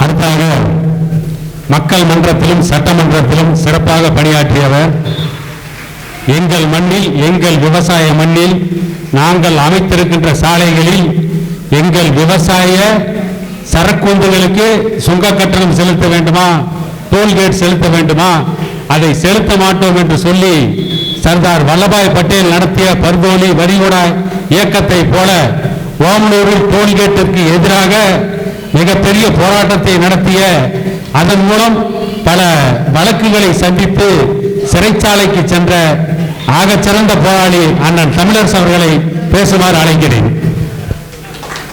அடுத்தாக மக்கள் மன்றத்திலும் சட்டமன்றத்திலும் சிறப்பாக பணியாற்றியவர் எங்கள் மண்ணில் எங்கள் விவசாய மண்ணில் நாங்கள் அமைத்திருக்கின்ற சாலைகளில் எங்கள் விவசாய சரக்குந்துகளுக்கு சுங்க கட்டணம் செலுத்த வேண்டுமா? டோல்கேட் செலுத்த வேண்டுமா? அதை செலுத்த மாட்டோம் என்று சொல்லி சர்தார் வல்லபாய் பட்டேல் நடத்திய பர்தோலி வரிகுடா இயக்கத்தை போல ஓமலூரில் டோல்கேட்டிற்கு எதிராக மிகப்பெரிய போராட்டத்தை நடத்திய அதன் மூலம் பல வழக்குகளை சந்தித்து சிறைச்சாலைக்கு சென்ற ஆகச்சிறந்த போராளி அண்ணன் தமிழரசு அவர்களை பேசுமாறு அழைக்கிறேன்.